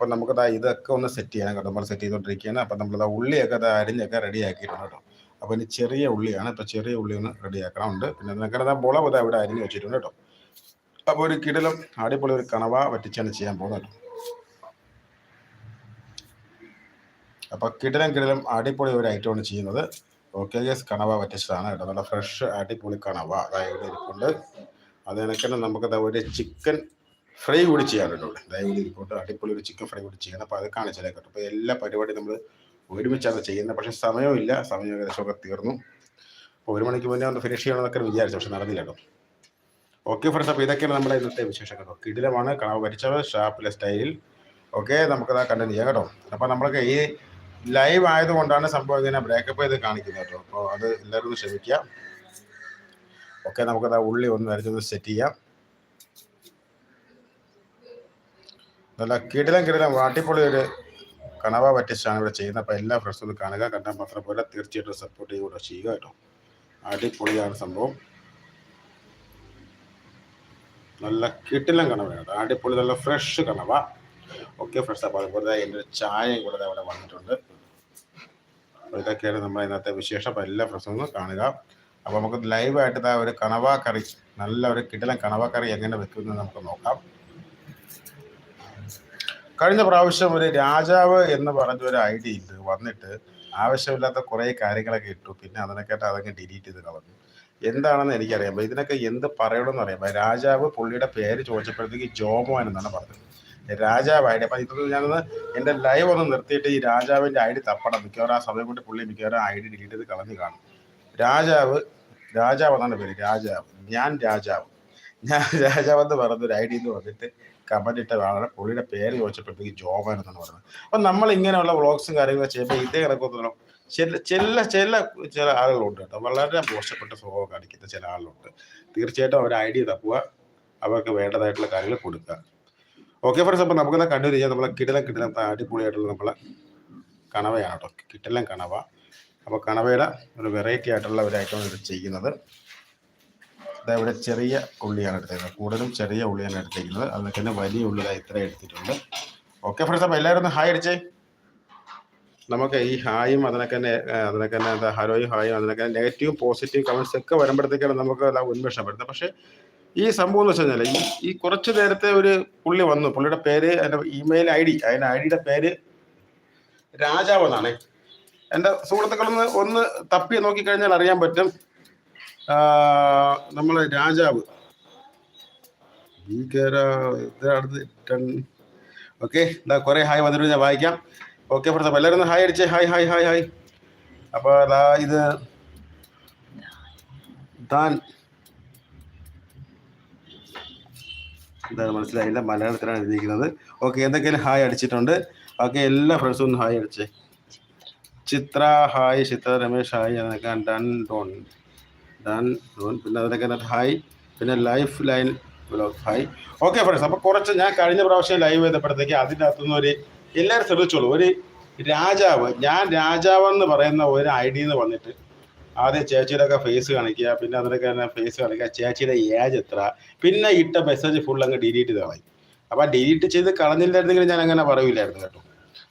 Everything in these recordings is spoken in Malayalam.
അപ്പോൾ നമുക്ക് ദാ ഇതൊക്കെ ഒന്ന് സെറ്റ് ചെയ്യണം കേട്ടോ. നമ്മൾ സെറ്റ് ചെയ്തുകൊണ്ടിരിക്കുകയാണ് അപ്പം നമ്മൾ ഉള്ളിയൊക്കെ ദാ അരിഞ്ഞൊക്കെ റെഡിയാക്കിയിട്ടുണ്ട് കേട്ടോ. അപ്പോൾ ഇനി ചെറിയ ഉള്ളിയാണ്. ഇപ്പോൾ ചെറിയ ഉള്ളി ഒന്ന് റെഡി ആക്കണമുണ്ട്. പിന്നെ നിനക്ക് ദാ മുളക് ഇത് അവിടെ അരിഞ്ഞ് വെച്ചിട്ടുണ്ട് കേട്ടോ. അപ്പോൾ ഒരു കിടലും അടിപൊളി ഒരു കണവ വറ്റിച്ചാണ് ചെയ്യാൻ പോകുന്നത് കേട്ടോ. അപ്പോൾ കിടലും കിടലും അടിപൊളി ഒരു ഐറ്റമാണ് ചെയ്യുന്നത്. ഓക്കെ ഗസ് കണവ വറ്റിച്ചതാണ് കേട്ടോ. നല്ല ഫ്രഷ് അടിപൊളി കണവ. അതായത് ഇരിപ്പുണ്ട്. അതിനൊക്കെ കണക്ക് തന്നെ നമുക്ക് ദാ ഒരു ചിക്കൻ ഫ്രൈ കൂടി ചെയ്യാറുണ്ട് ഇവിടെ. ദയവ് ഇരിപ്പോട്ട് അടിപൊളി ഒരു ചിക്കൻ ഫ്രൈ കൂടി ചെയ്യണം. അപ്പോൾ അത് കാണിച്ചാലേക്കട്ടെ അപ്പോൾ എല്ലാ പരിപാടിയും നമ്മൾ ഒരുമിച്ചാണ് ചെയ്യുന്നത്. പക്ഷേ സമയമില്ല സമയം ഏകദേശമൊക്കെ തീർന്നു. അപ്പോൾ ഒരു മണിക്ക് മുന്നേ ഒന്ന് ഫിനിഷ് ചെയ്യണമെന്നൊക്കെ വിചാരിച്ചു. പക്ഷെ നടന്നില്ല കേട്ടോ. ഓക്കെ ഫ്രണ്ട്സ് അപ്പോൾ ഇതൊക്കെയാണ് നമ്മുടെ ഇന്നത്തെ വിശേഷം കേട്ടോ. കിടിലമാണ്. കണവ് വരിച്ചത് ഷാപ്പിലെ സ്റ്റൈലിൽ ഓക്കെ നമുക്കത് കണ്ടിന്യൂ ചെയ്യാം കേട്ടോ. അപ്പോൾ നമ്മളൊക്കെ ഈ ലൈവ് ആയതുകൊണ്ടാണ് സംഭവം ഇങ്ങനെ ബ്രേക്കപ്പ് ചെയ്ത് കാണിക്കുന്നത് കേട്ടോ. അപ്പോൾ അത് എല്ലാവരും ക്ഷമിക്കുക. ഓക്കെ നമുക്കത് ഉള്ളി ഒന്ന് വരച്ചൊന്ന് സെറ്റ് ചെയ്യാം. നല്ല കിടിലം കിടിലം വാട്ടിപ്പൊളി ഒരു കണവ പറ്റിച്ചാണ് ഇവിടെ ചെയ്യുന്നത്. അപ്പോൾ എല്ലാ ഫ്രണ്ട്സും ഒന്ന് കാണുക. കണ്ടാൽ മാത്രം പോലെ തീർച്ചയായിട്ടും സപ്പോർട്ട് ചെയ്യുക ചെയ്യുക കേട്ടോ. അടിപൊളിയാണ് സംഭവം. നല്ല കിട്ടിലം കണവയാണ് അടിപൊളി നല്ല ഫ്രഷ് കണവ. ഓക്കെ ഫ്രണ്ട്സ് അപ്പോൾ അതുപോലെ എന്റെ ഒരു ചായയും കൂടെ അവിടെ വന്നിട്ടുണ്ട്. അപ്പോൾ ഇതൊക്കെയാണ് നമ്മുടെ ഇന്നത്തെ വിശേഷം. അപ്പോൾ എല്ലാ ഫ്രണ്ട്സും ഒന്ന് കാണുക. അപ്പോൾ നമുക്ക് ലൈവായിട്ട് ഒരു കണവ കറി നല്ല ഒരു കിടിലം കണവ കറി എങ്ങനെ വെക്കുന്നത് നമുക്ക് നോക്കാം. കഴിഞ്ഞ പ്രാവശ്യം ഒരു രാജാവ് എന്ന് പറഞ്ഞ ഒരു ഐഡിയ ഉണ്ട് വന്നിട്ട് ആവശ്യമില്ലാത്ത കുറേ കാര്യങ്ങളൊക്കെ ഇട്ടു. പിന്നെ അതിനൊക്കെ അതങ്ങ് ഡിലീറ്റ് ചെയ്ത് കളഞ്ഞു. എന്താണെന്ന് എനിക്കറിയാം ഇതിനൊക്കെ എന്ത് പറയണമെന്ന് അറിയാം രാജാവ് പുള്ളിയുടെ പേര് ചോദിച്ചപ്പോഴത്തേക്ക് ജോമോൻ എന്നാണ് പറഞ്ഞത്. രാജാവ് ഐഡി അപ്പൊ ഇതൊന്നും ഞാനൊന്ന് എന്റെ ലൈവ് ഒന്ന് നിർത്തിയിട്ട് ഈ രാജാവിന്റെ ഐഡി തപ്പണം. മിക്കവാറും ആ സമയം കൊണ്ട് പുള്ളി മിക്കവാറും ഐഡി ഡിലീറ്റ് ചെയ്ത് കളഞ്ഞു കാണും. രാജാവ് രാജാവ് എന്നാണ് പേര്. രാജാവ്. ഞാൻ രാജാവ്. ഞാൻ രാജാവെന്ന് പറഞ്ഞു പറഞ്ഞൊരു ഐഡിയ എന്ന് പറഞ്ഞിട്ട് കമന്റ് ഇട്ട ആളാണ് പുള്ളിയുടെ പേര് ചോദിച്ചപ്പോഴത്തേക്ക് ജോമൻ എന്നാണ് പറഞ്ഞത്. അപ്പൊ നമ്മൾ ഇങ്ങനെയുള്ള വ്ളോഗ്സും കാര്യങ്ങളൊക്കെ ചെയ്യുമ്പോൾ ഇതേ കണക്കൊന്നും ചില ചില ചില ചില ആളുകളുണ്ട് കേട്ടോ. വളരെ മോശപ്പെട്ട സ്വഭാവം കാണിക്കുന്ന ചില ആളുകളുണ്ട്. തീർച്ചയായിട്ടും അവർ ഐഡിയ തപ്പുക അവർക്ക് വേണ്ടതായിട്ടുള്ള കാര്യങ്ങൾ കൊടുക്കുക. ഓക്കെ ഫ്രണ്ട്സ് അപ്പോൾ നമുക്കെന്താ കണ്ടു കഴിഞ്ഞാൽ നമ്മളെ കിടലം കിടലം അടിപൊളിയായിട്ടുള്ള നമ്മളെ കണവയാണ് കേട്ടോ. കിട്ടലം കണവ. അപ്പോൾ കണവയുടെ ഒരു വെറൈറ്റി ആയിട്ടുള്ള ഒരു ഐറ്റം ഇത് ചെയ്യുന്നത്. ഇവിടെ ചെറിയ ഉള്ളിയാണ് എടുത്തേക്കുന്നത്. കൂടുതലും ചെറിയ ഉള്ളിയാണ് എടുത്തേക്കുന്നത്. അതിനൊക്കെ തന്നെ വലിയ ഉള്ളി ഇത്ര എടുത്തിട്ടുണ്ട്. ഓക്കെ ഫ്രണ്ട്സ് അപ്പോൾ എല്ലാവരും ഒന്ന് ഹായ് അടിച്ചേ. നമുക്ക് ഈ ഹായും അതിനൊക്കെ തന്നെ അതിനൊക്കെ തന്നെ എന്താ ഹലോയും ഹായും അതിനൊക്കെ നെഗറ്റീവ് പോസിറ്റീവ് കമൻസ് ഒക്കെ വരുമ്പോഴത്തേക്കാണ് നമുക്ക് എല്ലാം ഉന്മേഷം വരുന്നത് പക്ഷേ ഈ സംഭവം എന്ന് വെച്ച് കഴിഞ്ഞാൽ ഈ ഈ കുറച്ച് നേരത്തെ ഒരു പുള്ളി വന്നു. പുള്ളിയുടെ പേര് എന്റെ ഇമെയിൽ ഐ ഡി അതിന്റെ ഐ ഡിയുടെ പേര് രാജാവ് എന്നാണ്. എന്റെ സുഹൃത്തുക്കളൊന്ന് ഒന്ന് തപ്പി നോക്കിക്കഴിഞ്ഞാൽ അറിയാൻ പറ്റും. നമ്മൾ രാജാവ്. ഓക്കെ എന്താ കുറേ ഹായ് വന്നിട്ട് ഞാൻ വായിക്കാം. ഓക്കെ ഫ്രണ്ട്സ് എല്ലാവരും hi അടിച്ചേ. Hi hi hi hi. അപ്പോൾ അതാ ഇത് താൻ. എന്താണ് മനസ്സിലായില്ല മലയാളത്തിലാണ് എഴുതിയിരിക്കുന്നത്. ഓക്കെ എന്തൊക്കെയാലും ഹായ് അടിച്ചിട്ടുണ്ട്. ഓക്കെ എല്ലാ ഫ്രണ്ട്സും ഒന്ന് ഹായ് അടിച്ചേ. ചിത്ര ഹായ് ചിത്ര രമേശ് ഹായ് എന്നൊക്കെ ഡൺ ഡോൺ. ഡൺ ഡോൺ പിന്നെ അതിനൊക്കെ ഹായ് പിന്നെ life line blog hi okay friends അപ്പോൾ കുറച്ച് ഞാൻ കഴിഞ്ഞ പ്രാവശ്യം ലൈവ് ചെയ്തപ്പോഴത്തേക്ക് അതിന്റെ അകത്തുനിന്ന് ഒരു എല്ലാവരും ശ്രദ്ധിച്ചോളൂ. ഒരു രാജാവ് ഞാൻ രാജാവെന്ന് പറയുന്ന ഒരു ഐ ഡിന്ന് വന്നിട്ട് ആദ്യം ചേച്ചിയുടെ ഒക്കെ ഫേസ് കാണിക്കുക പിന്നെ അതിനൊക്കെ തന്നെ ഫേസ് കാണിക്കുക. ചേച്ചിയുടെ ഏജ് എത്ര? പിന്നെ ഇട്ട മെസ്സേജ് ഫുൾ അങ്ങ് ഡിലീറ്റ് ചെയ്ത് കളയും അപ്പം ഡിലീറ്റ് ചെയ്ത് കളഞ്ഞില്ലായിരുന്നെങ്കിൽ ഞാൻ അങ്ങനെ പറയില്ലായിരുന്നു കേട്ടോ.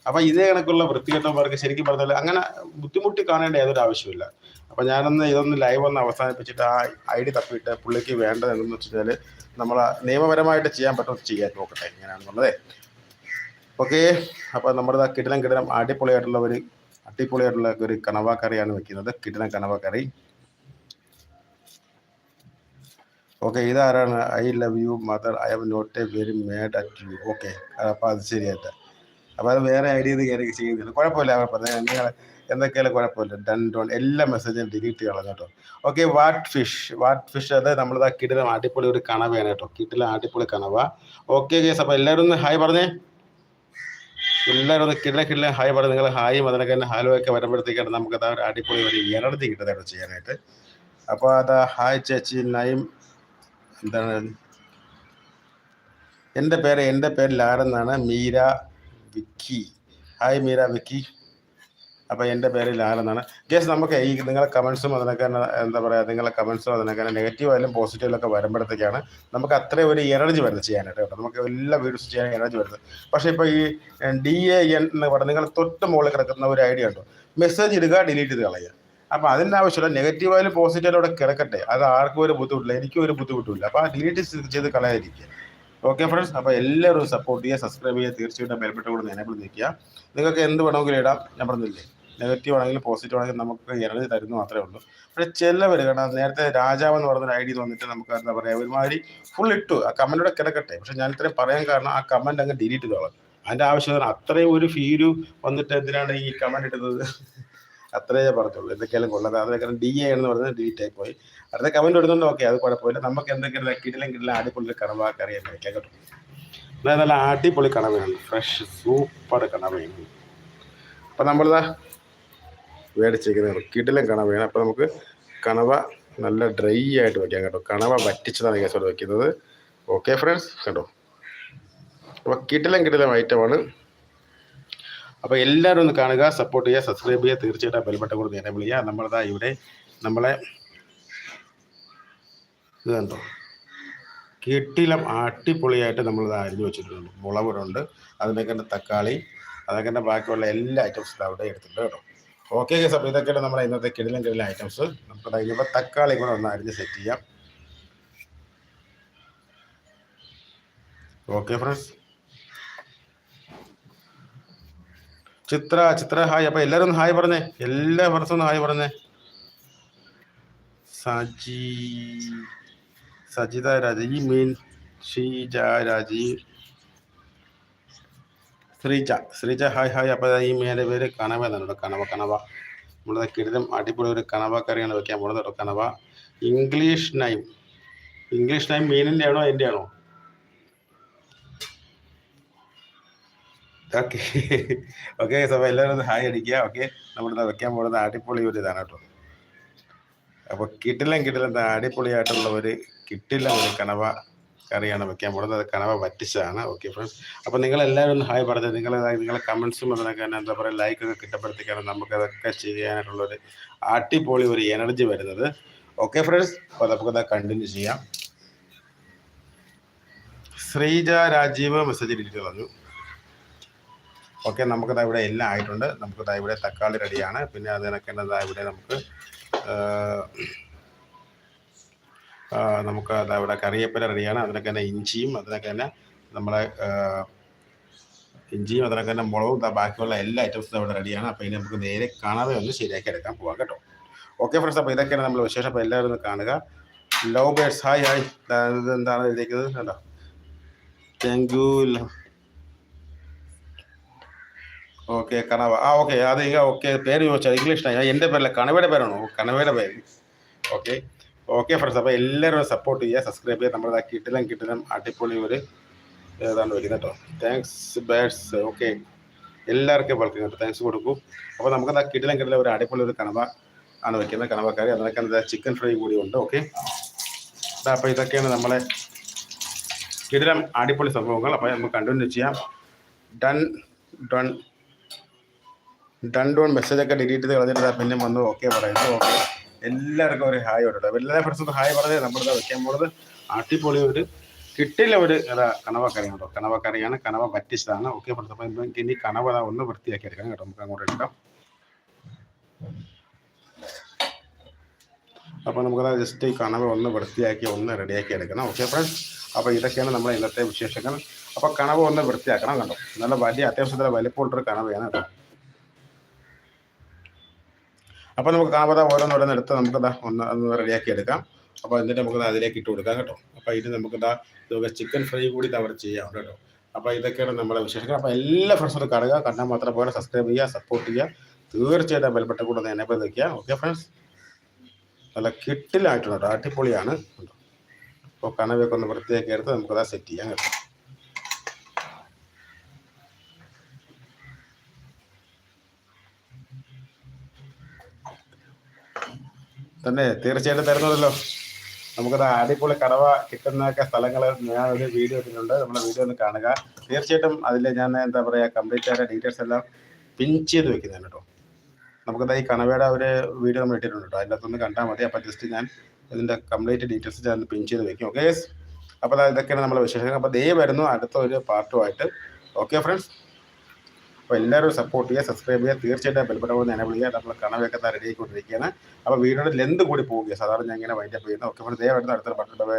അപ്പം ഇതേ കണക്കുള്ള വൃത്തികെട്ടവർക്ക് ശരിക്കും പറഞ്ഞാൽ അങ്ങനെ ബുദ്ധിമുട്ടി കാണേണ്ട യാതൊരു ആവശ്യമില്ല അപ്പം ഞാനൊന്ന് ഇതൊന്ന് ലൈവ് ഒന്ന് അവസാനിപ്പിച്ചിട്ട് ആ ഐ ഡി തപ്പിയിട്ട് പുള്ളിക്ക് വേണ്ടത് എന്തെന്ന് വെച്ചാൽ നമ്മൾ നിയമപരമായിട്ട് ചെയ്യാൻ പറ്റും ചെയ്യാൻ നോക്കട്ടെ എങ്ങനെയാണെന്നുള്ളതേ ഓക്കെ അപ്പോൾ നമ്മുടെ കിടിലം കിടിലം അടിപൊളിയായിട്ടുള്ള ഒരു അടിപൊളിയായിട്ടുള്ള ഒരു കണവ കറിയാണ് വെക്കുന്നത്. കിടിലം കണവ കറി. ഓക്കെ ഇതാരാണ്? I love you mother I have not a very mad at you okay അപ്പോൾ അത് ശരിയായിട്ട്. അപ്പോൾ അത് വേറെ ഐഡിയ കയറി ചെയ്യുന്നില്ല കുഴപ്പമില്ല അവർ പറഞ്ഞത് നിങ്ങൾ എന്തൊക്കെയാലും കുഴപ്പമില്ല. ഡൺ ഡോൺ എല്ലാ മെസ്സേജും ഡിലീറ്റ് കളഞ്ഞു കേട്ടോ. Okay what fish what fish അത് നമ്മളിതാ കിടിലം അടിപൊളി ഒരു കണവയാണ് കേട്ടോ. കിടിലം അടിപൊളി കണവ. ഓക്കെ കേസ് അപ്പോൾ എല്ലാവരും ഒന്ന് ഹായ് പറഞ്ഞേ. എല്ലാവരും ഒന്ന് കിടല കിടല ഹായ് പറഞ്ഞു നിങ്ങൾ ഹായും അതിനൊക്കെ തന്നെ ഹലോ ഒക്കെ വരുമ്പോഴത്തേക്കാണ് നമുക്ക് അതാ ഒരു അടിപൊളി ഒരു എനർജി കിട്ടുന്നതായിട്ട് ചെയ്യാനായിട്ട്. അപ്പോൾ അതാ ഹായ് ചേച്ചി നയം എന്താണ്? എന്റെ പേര് എന്റെ പേര് ലാരെന്നാണ്. മീര വിക്കി. ഹായ് മീര വിക്കി. അപ്പോൾ എന്റെ പേര് ലാൽ എന്നാണ്. ഗസ് നമുക്ക് ഈ നിങ്ങളെ കമൻസും അതിനൊക്കെ തന്നെ എന്താ പറയുക നിങ്ങളെ കമൻസും അതിനൊക്കെ നെഗറ്റീവ് ആയാലും പോസിറ്റീവിലൊക്കെ വരുമ്പോഴത്തേക്കാണ് നമുക്ക് അത്രയും ഒരു എനർജി വരുന്നത് ചെയ്യാനായിട്ട് കേട്ടോ. നമുക്ക് എല്ലാ വീഡിയോസ് ചെയ്യാൻ എനർജി വരുന്നത്. പക്ഷേ ഇപ്പോൾ ഈ ഡി എ എൻ എന്ന് പറഞ്ഞാൽ നിങ്ങൾ തൊട്ട് മുകളിൽ കിടക്കുന്ന ഒരു ഐഡിയ ഉണ്ടോ? മെസ്സേജ് ഇടുക ഡിലീറ്റ് ചെയ്ത് കളയുക. അപ്പോൾ അതിന്റെ ആവശ്യമില്ല. നെഗറ്റീവ് ആയാലും പോസിറ്റീവ് അവിടെ കിടക്കട്ടെ. അത് ആർക്കും ഒരു ബുദ്ധിമുട്ടില്ല എനിക്കും ഒരു ബുദ്ധിമുട്ടില്ല അപ്പോൾ ആ ഡിലീറ്റ് ചെയ്ത് കളയാതിരിക്കുക. ഓക്കെ ഫ്രണ്ട്സ് അപ്പോൾ എല്ലാവരും സപ്പോർട്ട് ചെയ്യുക സബ്സ്ക്രൈബ് ചെയ്യുക തീർച്ചയായിട്ടും ബെൽബട്ട് കൂടെ എനേബിൾ നിൽക്കുക നിങ്ങൾക്ക് എന്ത് വേണമെങ്കിലും ഇടാം ഞാൻ പറഞ്ഞില്ലേ നെഗറ്റീവ് ആണെങ്കിലും പോസിറ്റീവ് ആണെങ്കിലും നമുക്ക് എനർജി തരുന്നു മാത്രമേ ഉള്ളൂ. പക്ഷേ ചിലവർ കാരണം നേരത്തെ രാജാവ് എന്ന് പറഞ്ഞൊരു ഐ ഡി നമുക്ക് എന്താ പറയുക ഒരുമാതിരി ഫുൾ ഇട്ടു. ആ കമന്റോടെ കിടക്കട്ടെ. പക്ഷെ ഞാൻ ഇത്രയും പറയാൻ കാരണം ആ കമന്റ് അങ്ങ് ഡിലീറ്റ് ചെയ്തോളാം. അതിന്റെ ആവശ്യം അത്രയും ഒരു ഫീൽ വന്നിട്ട് എന്തിനാണ് ഈ കമന്റ് ഇട്ടത് അത്രേ പറഞ്ഞുള്ളൂ എന്തൊക്കെയാലും കൊള്ളാതെ കാരണം ഡി എ എന്ന് പറഞ്ഞത് ഡിലീറ്റ് ആയി. പോയി അടുത്ത കമന്റ് ഇടുന്നുണ്ട്. ഓക്കെ അത് കുഴപ്പമില്ല. നമുക്ക് എന്തെങ്കിലും കിടിലും കിടിലും അടിപൊളി കണവാക്കി അറിയാൻ കഴിക്കാം കേട്ടോ അതായത് നല്ല അടിപൊളി കണവയാണ്. Fresh super കണവയാണ്. അപ്പം നമ്മളിതാ മേടിച്ചിരിക്കുന്നത് കിടിലം കണവയാണ്. അപ്പോൾ നമുക്ക് കണവ നല്ല ഡ്രൈ ആയിട്ട് വെക്കാം കേട്ടോ. കണവ വറ്റിച്ചതാണ് ഗ്യാസോട് വെക്കുന്നത്. ഓക്കെ ഫ്രണ്ട്സ് കേട്ടോ അപ്പോൾ കിടിലം കിടിലം ഐറ്റമാണ് അപ്പോൾ എല്ലാവരും ഒന്ന് കാണുക സപ്പോർട്ട് ചെയ്യുക സബ്സ്ക്രൈബ് ചെയ്യുക. തീർച്ചയായിട്ടും ബെൽബട്ടൺ കൂടി എനേബിൾ ചെയ്യുക. നമ്മളിതാ ഇവിടെ നമ്മളെ ഇത് കണ്ടോ? കിട്ടിലം അടിപൊളിയായിട്ട് നമ്മൾ ഇത് അരിഞ്ഞു വെച്ചിട്ടുണ്ട്. മുളകുണ്ട് അതിനൊക്കെ തക്കാളി അതൊക്കെ ബാക്കിയുള്ള എല്ലാ ഐറ്റംസും അവിടെ എടുത്തിട്ടുണ്ട് കേട്ടോ. ഓക്കെ ഗസ് അപ്പോൾ ഇതൊക്കെയാണ് നമ്മുടെ ഇന്നത്തെ കിടിലം കിടിലം ഐറ്റംസ് നമുക്ക് കഴിഞ്ഞപ്പോൾ തക്കാളി കൂടെ ഒന്ന് അരിഞ്ഞ് സെറ്റ് ചെയ്യാം. Okay friends Chitra Chitra hi. അപ്പൊ എല്ലാരും ഹായ് പറഞ്ഞേ. എല്ലാ ഫ്രണ്ട്സും ഒന്ന് ഹായ് പറഞ്ഞേ. സജി സജിത രാജീവ് മീൻ Sheeja രാജീ. Sreeja Sreeja hi hi. അപ്പോൾ ഈ മേലെ പേര് കണവ എന്നാണ് കണവ കണവ. നമ്മുടെ കിടിലം അടിപൊളി ഒരു കണവ കറിയാണ് വെക്കാൻ പോകുന്നത് കണവ. English name. ഇംഗ്ലീഷ് നൈം മീനിന്റെ ആണോ എന്റെ ആണോ ഓക്കെ. ഓക്കെ അപ്പോൾ എല്ലാവരും ഒന്ന് ഹായ് അടിക്കുക. ഓക്കെ നമ്മളിത് വെക്കാൻ പോകുന്ന അടിപൊളി ഒരു ഇതാണ് കേട്ടോ. അപ്പോൾ കിട്ടിലും കിട്ടിലും അടിപൊളിയായിട്ടുള്ള ഒരു കിട്ടില്ല ഒരു കണവ കറിയാണ് വെക്കാൻ പോകുന്നത്. അത് കണവ വറ്റിച്ചതാണ്. ഓക്കെ ഫ്രണ്ട്സ് അപ്പോൾ നിങ്ങൾ എല്ലാവരും ഒന്ന് ഹായ് പറഞ്ഞത് നിങ്ങൾ നിങ്ങളെ കമൻസും അതിനൊക്കെ തന്നെ എന്താ പറയുക ലൈക്കൊക്കെ കിട്ടപ്പെടുത്തിക്കാണ് നമുക്ക് അതൊക്കെ ചെയ്യാനായിട്ടുള്ളൊരു അടിപൊളി ഒരു എനർജി വരുന്നത്. ഓക്കെ ഫ്രണ്ട്സ് അപ്പോൾ നമുക്കത് കണ്ടിന്യൂ ചെയ്യാം. ശ്രീജ രാജീവ് മെസ്സേജ് ഇട്ടിട്ട് കളഞ്ഞു ഓക്കെ നമുക്കത് ഇവിടെ എല്ലാം ആയിട്ടുണ്ട്. നമുക്കത് ഇവിടെ തക്കാളി റെഡിയാണ്. പിന്നെ അത് തന്നെ ഇവിടെ നമുക്ക് നമുക്ക് അത് ഇവിടെ കറിയപ്പല റെഡിയാണ്. അതിനൊക്കെ തന്നെ ഇഞ്ചിയും അതിനൊക്കെ തന്നെ നമ്മളെ ഇഞ്ചിയും അതിനൊക്കെ തന്നെ മുളകും ബാക്കിയുള്ള എല്ലാ ഐറ്റംസും ഇവിടെ റെഡിയാണ്. അപ്പോൾ ഇനി നമുക്ക് നേരെ കാണാതെ ഒന്ന് ശരിയാക്കി എടുക്കാൻ പോകാം കേട്ടോ. ഓക്കെ ഫ്രണ്ട്സ് അപ്പോൾ ഇതൊക്കെയാണ് നമ്മൾ വിശേഷം. അപ്പോൾ എല്ലാവരും ഒന്ന് കാണുക. ലവ് ബേഡ്സ് ഹായ് ഹായ് ഇത് എന്താണ് എഴുതിയിരിക്കുന്നത്? കേട്ടോ താങ്ക് യു ഓക്കെ കണവ. ആ ഓക്കെ അത് ഓക്കെ പേര് ചോദിച്ചാൽ ഇംഗ്ലീഷിനാണ് എന്റെ പേരല്ല കണവയുടെ പേരാണോ? കണവയുടെ പേര്. ഓക്കെ. ഓക്കെ ഫ്രണ്ട്സ് അപ്പോൾ എല്ലാവരും സപ്പോർട്ട് ചെയ്യുക സബ്സ്ക്രൈബ് ചെയ്യുക. നമ്മുടെ കിട്ടിലും കിട്ടിലും അടിപൊളി ഒരു ഏതാണ് വയ്ക്കുന്നത് കേട്ടോ. Thanks buds okay. എല്ലാവർക്കും വെൽക്കം കേട്ടോ താങ്ക്സ് കൊടുക്കും. അപ്പോൾ നമുക്ക് എന്താ കിട്ടിലും കിട്ടിലും ഒരു അടിപൊളി ഒരു കണവ ആണ് വയ്ക്കുന്നത് കണവക്കറി അതിനൊക്കെ എന്താ ചിക്കൻ ഫ്രൈ കൂടി ഉണ്ട്. ഓക്കെ. അപ്പോൾ ഇതൊക്കെയാണ് നമ്മളെ കിടിലം അടിപൊളി സംഭവങ്ങൾ. അപ്പോൾ നമുക്ക് കണ്ടിന്യൂ ചെയ്യാം. ഡൺ ഡൺ മെസ്സേജ് മെസ്സേജൊക്കെ ഡിലീറ്റ് ചെയ്ത് കളഞ്ഞിട്ട് പിന്നെ വന്ന്. ഓക്കെ പറയുന്നു ഓക്കെ എല്ലാവർക്കും ഒരു ഹായ് കൊടുക്കട്ടെ എല്ലാ ഫ്രണ്ട്സും ഹായ് പറഞ്ഞത് നമ്മളിത് വെക്കാൻ പോകുന്നത് അടിപൊളി ഒരു കിട്ടില്ല ഒരു അതാ കണവക്കറി കേട്ടോ. കണവക്കറിയാണ് കണവ പറ്റിച്ചതാണ്. ഓക്കെ ഫ്രണ്ട്സ് അപ്പം നമുക്ക് ഇനി കണവ ഒന്ന് വൃത്തിയാക്കി എടുക്കണം കേട്ടോ. നമുക്ക് അങ്ങോട്ട് എടുക്കാം. അപ്പോൾ നമുക്കത് ജസ്റ്റ് ഈ കണവ ഒന്ന് വൃത്തിയാക്കി ഒന്ന് റെഡിയാക്കി എടുക്കണം. ഓക്കെ ഫ്രണ്ട്സ് അപ്പോൾ ഇതൊക്കെയാണ് നമ്മുടെ ഇന്നത്തെ വിശേഷങ്ങൾ. അപ്പോൾ കണവ ഒന്ന് വൃത്തിയാക്കണം കണ്ടോ? നല്ല വലിയ അത്യാവശ്യത്തിൽ വലിപ്പമുള്ളൊരു കണവയാണ് കേട്ടോ. അപ്പോൾ നമുക്ക് കാമത ഓരോന്നോരോന്ന് എടുത്ത് നമുക്കതാ ഒന്ന് ഒന്ന് റെഡിയാക്കി എടുക്കാം. അപ്പോൾ എന്നിട്ട് നമുക്ക് അതിലേക്ക് ഇട്ട് കൊടുക്കാം കേട്ടോ. അപ്പോൾ ഇത് നമുക്ക് ഇതൊക്കെ ചിക്കൻ ഫ്രൈ കൂടി അവർ ചെയ്യാം കേട്ടോ. അപ്പോൾ ഇതൊക്കെയാണ് നമ്മുടെ വിശേഷങ്ങൾ. അപ്പോൾ എല്ലാ ഫ്രണ്ട്സും കാണുക. കണ്ടാൽ മാത്രം പോലെ സബ്സ്ക്രൈബ് ചെയ്യുക സപ്പോർട്ട് ചെയ്യുക. തീർച്ചയായിട്ടും ബെൽബട്ടൺ കൂടെ ഒന്ന് എനേബിൾ നിൽക്കുക ഓക്കെ ഫ്രണ്ട്സ് നല്ല കിട്ടിലായിട്ടുണ്ട് കേട്ടോ അടിപൊളിയാണ്. അപ്പോൾ കണവയൊക്കെ ഒന്ന് വൃത്തിയാക്കി എടുത്ത് നമുക്കതാ സെറ്റ് ചെയ്യാൻ കേട്ടോ. തന്നെ തീർച്ചയായിട്ടും തരുന്നതല്ലോ. നമുക്കത് അടിപൊളി കടവ കിട്ടുന്നൊക്കെ സ്ഥലങ്ങൾ ഞാൻ ഒരു വീഡിയോ ഇട്ടിട്ടുണ്ട്. നമ്മുടെ വീഡിയോ ഒന്ന് കാണുക. തീർച്ചയായിട്ടും അതിൽ ഞാൻ എന്താ പറയുക കംപ്ലീറ്റ് ആയ ഡീറ്റെയിൽസ് എല്ലാം പിൻ ചെയ്ത് വെക്കുന്നതാണ് കേട്ടോ. നമുക്കത് ഈ കണവയുടെ ഒരു വീഡിയോ നമ്മൾ ഇട്ടിട്ടുണ്ട് കേട്ടോ. അതിന്റെ അകത്തൊന്ന് കണ്ടാൽ മതി. അപ്പോൾ ജസ്റ്റ് ഞാൻ ഇതിന്റെ കംപ്ലീറ്റ് ഡീറ്റെയിൽസ് ഞാൻ പിൻ ചെയ്ത് വെക്കും. ഓക്കെ അപ്പോൾ ഇതൊക്കെയാണ് നമ്മളെ വിശേഷങ്ങൾ. അപ്പോൾ ദേ വരുന്നു അടുത്ത ഒരു പാർട്ടുമായിട്ട് ഓക്കെ ഫ്രണ്ട്സ് അപ്പോൾ എല്ലാവരും സപ്പോർട്ട് ചെയ്യുക സബ്സ്ക്രൈബ് ചെയ്യുക. തീർച്ചയായിട്ടും ബെൽബട്ടം എന്നെ വിളിക്കുക. നമ്മൾ കണവയൊക്കെ റെഡി ആയിക്കൊണ്ടിരിക്കുകയാണ്. അപ്പോൾ വീഡിയോയുടെ ലെന്ത് കൂടി പോവുകയാണ് സാധാരണ ഞാൻ ഇങ്ങനെ വൈൻഡപ്പ് ചെയ്യുന്നത്. ഓക്കെ അപ്പോൾ ദേ വരുന്നു അടുത്ത ബട്ടൺ ബൈ